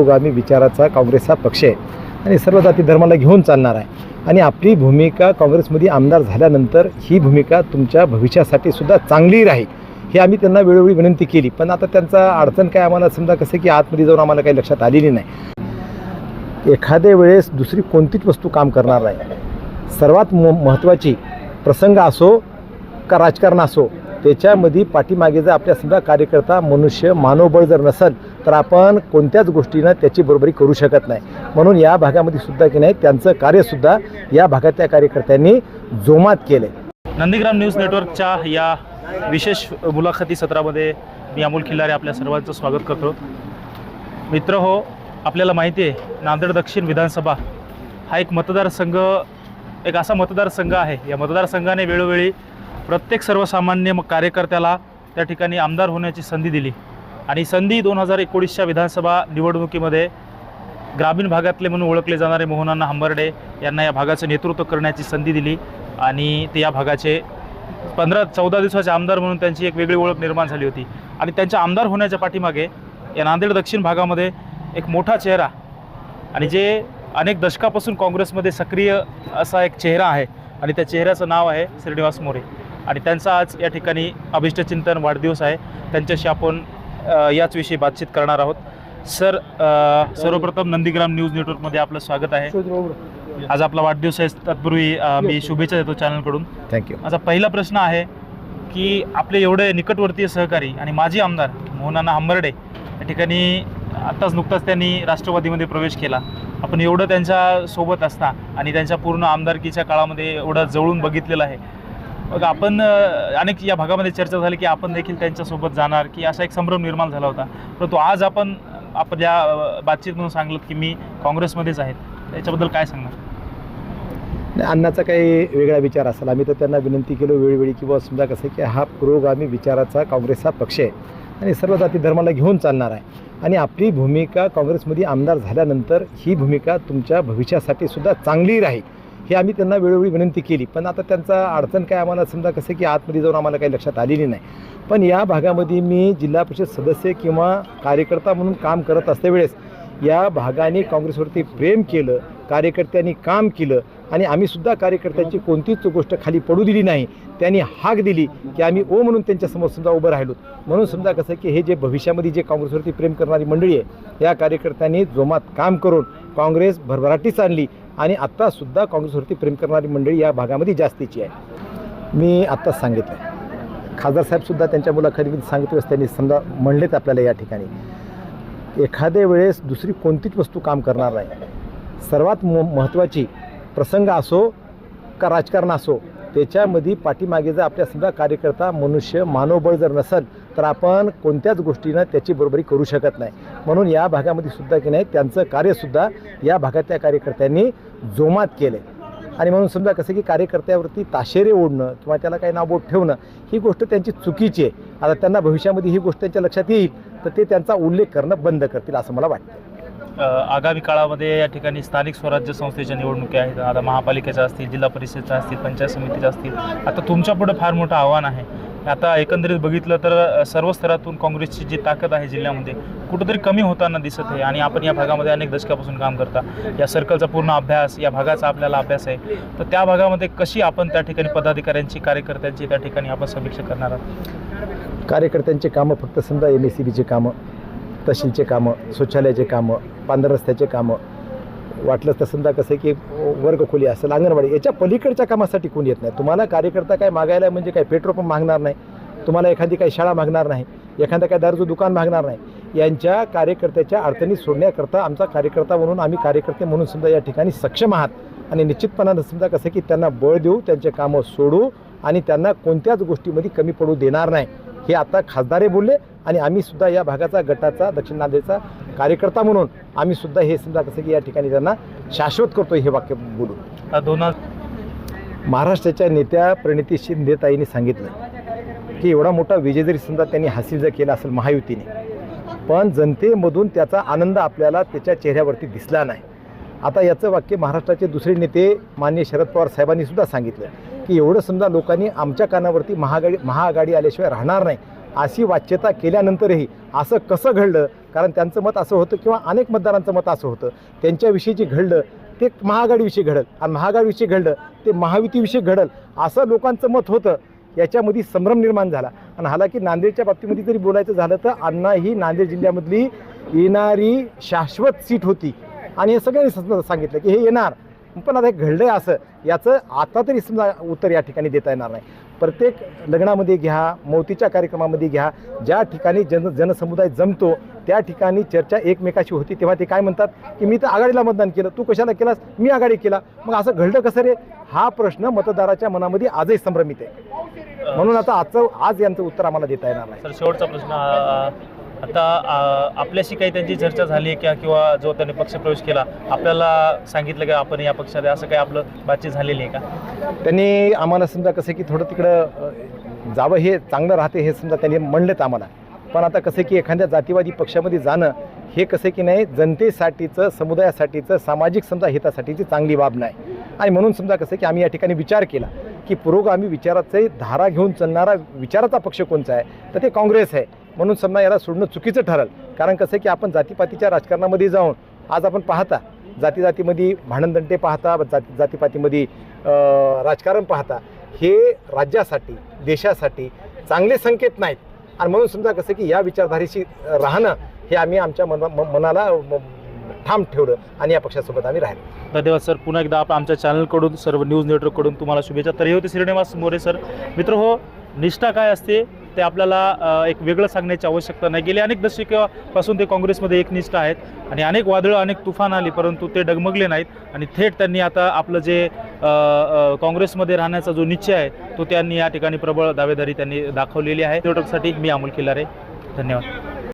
पुरोगामी विचाराचा काँग्रेस हा पक्ष आहे. आणि सर्व जाती धर्माला घेऊन चालणार आहे. आणि आपली भूमिका काँग्रेसमध्ये आमदार झाल्यानंतर ही भूमिका तुमच्या भविष्यासाठी सुद्धा चांगली राहील हे आम्ही त्यांना वेळोवेळी विनंती केली. पण आता त्यांचा अडचण काय आम्हाला समजा कसं की आतमध्ये जाऊन आम्हाला काही लक्षात आलेली नाही. एखाद्या वेळेस दुसरी कोणतीच वस्तू काम करणार नाही. सर्वात म महत्त्वाची प्रसंग असो का राजकारण असो त्याच्यामध्ये पाठीमागे जर आपल्या समजा कार्यकर्ता मनुष्य मानवबळ जर नसेल तर आपण कोणत्याच गोष्टीनं त्याची बरोबरी करू शकत नाही. म्हणून या भागामध्ये सुद्धा की नाही त्यांचं कार्यसुद्धा या भागातल्या कार्यकर्त्यांनी जोमात केलं आहे नंदीग्राम न्यूज नेटवर्कच्या या विशेष मुलाखती सत्रामध्ये मी अमोल खिल्लारे आपल्या सर्वांचं स्वागत करतो. मित्र हो आपल्याला माहिती आहे नांदेड दक्षिण विधानसभा हा एक मतदारसंघ एक असा मतदारसंघ आहे. या मतदारसंघाने वेळोवेळी प्रत्येक सर्वसामान्य मग कार्यकर्त्याला त्या ठिकाणी आमदार होण्याची संधी दिली. आणि संधी दोन हजार एकोणीसच्या विधानसभा निवडणुकीमध्ये ग्रामीण भागातले म्हणून ओळखले जाणारे मोहनांना हंबर्डे यांना या भागाचं नेतृत्व करण्याची संधी दिली. आणि ते या भागाचे पंधरा चौदा दिवसाचे आमदार म्हणून त्यांची एक वेगळी ओळख निर्माण झाली होती. आणि त्यांच्या आमदार होण्याच्या पाठीमागे या नांदेड दक्षिण भागामध्ये एक मोठा चेहरा आणि जे अनेक दशकापासून काँग्रेसमध्ये सक्रिय असा एक चेहरा आहे. आणि त्या चेहऱ्याचं नाव आहे श्रीनिवास मोरे. आणि त्यांचा आज या ठिकाणी अभिष्टचिंतन वाढदिवस आहे. त्यांच्याशी आपण अ, याचविषयी बातचीत करणार आहोत. सर सर्वप्रथम नंदीग्राम न्यूज नेटवर्कमध्ये आपलं स्वागत आहे. आज आपला वाढदिवस आहे. तत्पूर्वी मी शुभेच्छा देतो चॅनलकडून. थँक्यू माझा पहिला प्रश्न आहे की आपले एवढे निकटवर्तीय सहकारी आणि माजी आमदार मोहनाना हंबर्डे या ठिकाणी आत्ताच नुकताच त्यांनी राष्ट्रवादीमध्ये प्रवेश केला. आपण एवढं त्यांच्यासोबत असता आणि त्यांच्या पूर्ण आमदारकीच्या काळामध्ये एवढं जवळून बघितलेलं आहे. मग आपण अनेक या भागामध्ये चर्चा झाली की आपण देखील त्यांच्यासोबत जाणार की असा एक संभ्रम निर्माण झाला होता. परंतु आज आपण आपल्या अ, बातचीतमधून सांगलं की मी काँग्रेसमध्येच आहे. त्याच्याबद्दल काय सांगणार? नाही, अण्णाचा काही वेगळा विचार असेल. आम्ही तर त्यांना विनंती केलो वेळोवेळी किंवा समजा कसं की हा पुरोगामी विचाराचा काँग्रेस हा पक्ष आहे आणि सर्व जाती धर्माला घेऊन चालणार आहे आणि आपली भूमिका काँग्रेसमध्ये आमदार झाल्यानंतर ही भूमिका तुमच्या भविष्यासाठी सुद्धा चांगली राहील. हे आम्ही त्यांना वेळोवेळी विनंती केली. पण आता त्यांचा अडचण काय आम्हाला समजा कसं की आतमध्ये जाऊन आम्हाला काही लक्षात आलेली नाही. पण या भागामध्ये मी जिल्हा परिषद सदस्य किंवा कार्यकर्ता म्हणून काम करत असते वेळेस या भागाने काँग्रेसवरती प्रेम केलं कार्यकर्त्यांनी काम केलं आणि आम्ही सुद्धा कार्यकर्त्यांची कोणतीच गोष्ट खाली पडू दिली नाही. त्यांनी हाक दिली की आम्ही ओ म्हणून त्यांच्यासमोर समजा उभं राहिलो. म्हणून समजा कसं की हे जे भविष्यामध्ये जे काँग्रेसवरती प्रेम करणारी मंडळी आहे या कार्यकर्त्यांनी जोमात काम करून काँग्रेस भरभराटीच आणली. आणि आत्तासुद्धा काँग्रेसवरती प्रेम करणारी मंडळी या भागामध्ये जास्तीची आहे. मी आत्ताच सांगितलं खासदार साहेबसुद्धा त्यांच्या मुलाखतीमध्ये सांगितलं वेळेस त्यांनी समजा म्हणलेत आपल्याला या ठिकाणी. एखाद्या वेळेस दुसरी कोणतीच वस्तू काम करणार नाही. सर्वात म महत्त्वाची प्रसंग असो का राजकारण असो त्याच्यामध्ये पाठीमागे जर आपल्या समजा कार्यकर्ता मनुष्य मानवबळ जर नसेल तर आपण कोणत्याच गोष्टीनं त्याची बरोबरी करू शकत नाही. म्हणून या भागामध्ये सुद्धा की नाही त्यांचं कार्यसुद्धा या भागातल्या कार्यकर्त्यांनी जोमात केलं. आहे आणि म्हणून समजा कसं की कार्यकर्त्यावरती ताशेरे ओढणं किंवा त्याला काही नावबोट ठेवणं ही गोष्ट त्यांची चुकीची आहे. आता त्यांना भविष्यामध्ये ही गोष्ट त्यांच्या लक्षात येईल तर ते त्यांचा उल्लेख करणं बंद करतील असं मला वाटतं. आगामी काळामध्ये या ठिकाणी स्थानिक स्वराज्य संस्थेच्या निवडणुकी आहेत. आता महापालिकेच्या असतील जिल्हा परिषदच्या असतील पंचायत समितीच्या असतील. आता तुमच्यापुढे फार मोठं आव्हान आहे. आता एकंदरीत बघितलं तर सर्व स्तरातून काँग्रेसची जी ताकद आहे जिल्ह्यामध्ये कुठंतरी कमी होताना दिसत आहे आणि आपण या भागामध्ये अनेक दशकापासून काम करता. या सर्कलचा पूर्ण अभ्यास या भागाचा आपल्याला अभ्यास आहे. तर त्या भागामध्ये कशी आपण त्या ठिकाणी पदाधिकाऱ्यांची कार्यकर्त्यांची त्या ठिकाणी आपण समीक्षा करणार आहात? कार्यकर्त्यांचे कामं फक्त समजा एम एस सी बीचे कामं तहसीलचे कामं शौचालयाचे कामं पांढर रस्त्याचे कामं वाटलंच तर समजा कसं की वर्गखोली असेल अंगणवाडी याच्या पलीकडच्या कामासाठी कोण येत नाही? तुम्हाला कार्यकर्ता काय मागायला म्हणजे काय पेट्रोल पंप मागणार नाही? तुम्हाला एखादी काही शाळा मागणार नाही? एखादं काय दारूचं दुकान मागणार नाही? यांच्या कार्यकर्त्याच्या अडचणी सोडण्याकरता आमचा कार्यकर्ता म्हणून आम्ही कार्यकर्ते म्हणून समजा या ठिकाणी सक्षम आहात. आणि निश्चितपणानं समजा कसं की त्यांना बळ देऊ त्यांचे कामं सोडू आणि त्यांना कोणत्याच गोष्टीमध्ये कमी पडू देणार नाही. हे आता खासदारे बोलले आणि आम्ही सुद्धा या भागाचा गटाचा दक्षिण नांदेडचा कार्यकर्ता म्हणून आम्ही सुद्धा हे समजा कसं की या ठिकाणी त्यांना शाश्वत करतो हे वाक्य बोलू आता दोन हजार महाराष्ट्राच्या नेत्या प्रणिती शिंदेताईंनी सांगितलं की एवढा मोठा विजय जरी समजा त्यांनी हासिल जर केला असेल महायुतीने पण जनतेमधून त्याचा आनंद आपल्याला त्याच्या चेहऱ्यावरती दिसला नाही. आता याचं वाक्य महाराष्ट्राचे दुसरे नेते माननीय शरद पवार साहेबांनी सुद्धा सांगितलं की एवढं समजा लोकांनी आमच्या कानावरती महागाडी महाआघाडी आल्याशिवाय राहणार नाही. अशी वाच्यता केल्यानंतरही असं कसं घडलं? कारण त्यांचं मत असं होतं किंवा अनेक मतदारांचं मत असं होतं. त्यांच्याविषयी जे घडलं ते महागाडीविषयी घडल. आणि महागाडीविषयी घडलं ते महायुतीविषयी घडल. असं लोकांचं मत होतं. याच्यामध्ये संभ्रम निर्माण झाला. आणि हालाकी नांदेडच्या बाबतीमध्ये जरी बोलायचं झालं तर अण्णा ही नांदेड जिल्ह्यामधली येणारी शाश्वत सीट होती. आणि हे सगळ्यांनी सांगितलं की हे येणार. पण आता हे घडलं आहे असं. याचं आता तरी समजा उत्तर या ठिकाणी देता येणार नाही. प्रत्येक लग्नामध्ये घ्या मोतीच्या कार्यक्रमामध्ये घ्या. ज्या ठिकाणी जन जनसमुदाय जमतो त्या ठिकाणी चर्चा एकमेकाशी होती तेव्हा ते काय म्हणतात? की मी तर आघाडीला मतदान केलं. तू कशाला केलास? मी आघाडी केला. मग असं घडलं कसं रे? हा प्रश्न मतदाराच्या मनामध्ये आजही संभ्रमित आहे. म्हणून आता आजचं आज यांचं उत्तर आम्हाला देता येणार नाही. सर शेवटचा प्रश्न आता आपल्याशी काही त्यांची चर्चा झाली किंवा किंवा जो त्यांनी पक्षप्रवेश केला आपल्याला सांगितलं की आपण या पक्षात असं काही आपलं बातचीत झालेली आहे का? त्यांनी आम्हाला समजा कसं की थोडं तिकडं जावं हे चांगलं राहते हे समजा त्यांनी म्हणलेत आम्हाला. पण आता कसं की एखाद्या जातीवादी पक्षामध्ये जाणं हे कसं की नाही जनतेसाठीचं समुदायासाठीचं सामाजिक समजा हितासाठीची चांगली बाब नाही. आणि म्हणून समजा कसं की आम्ही या ठिकाणी विचार केला की पुरोगामी विचाराचे धारा घेऊन चालणारा विचाराचा पक्ष कोणचा आहे? तर ते काँग्रेस आहे. म्हणून समजा याला सोडणं चुकीचं ठरल. कारण कसं की आपण जातीपातीच्या राजकारणामध्ये जाऊन आज आपण पाहता जाती जातीमध्ये भांडणदंटे पाहता जाती जातीपातीमध्ये राजकारण पाहता हे राज्यासाठी देशासाठी चांगले संकेत नाहीत. आणि म्हणून समजा कसं की या विचारधारेशी राहणं हे आम्ही आमच्या मना म- मनाला ठाम ठेवलं आणि या पक्षासोबत आम्ही राहिलो. धन्यवाद सर. पुन्हा एकदा आपण आमच्या चॅनलकडून सर्व न्यूज नेटवर्ककडून तुम्हाला शुभेच्छा. तर हे होते श्रीनिवास मोरे सर. मित्र हो निष्ठा काय असते? ते आपल्याला एक वेगळं सांगण्याची आवश्यकता नाही. गेली अनेक दशकापासून ते काँग्रेसमध्ये एकनिष्ठ आहेत आणि अनेक वादळं अनेक तुफान आली परंतु ते डगमगले नाहीत आणि थेट त्यांनी आता आपलं जे काँग्रेसमध्ये राहण्याचा जो निश्चय आहे तो त्यांनी या ठिकाणी प्रबळ दावेदारी त्यांनी दाखवलेली आहे. नेटवर्कसाठी मी अमोल खिलारे धन्यवाद.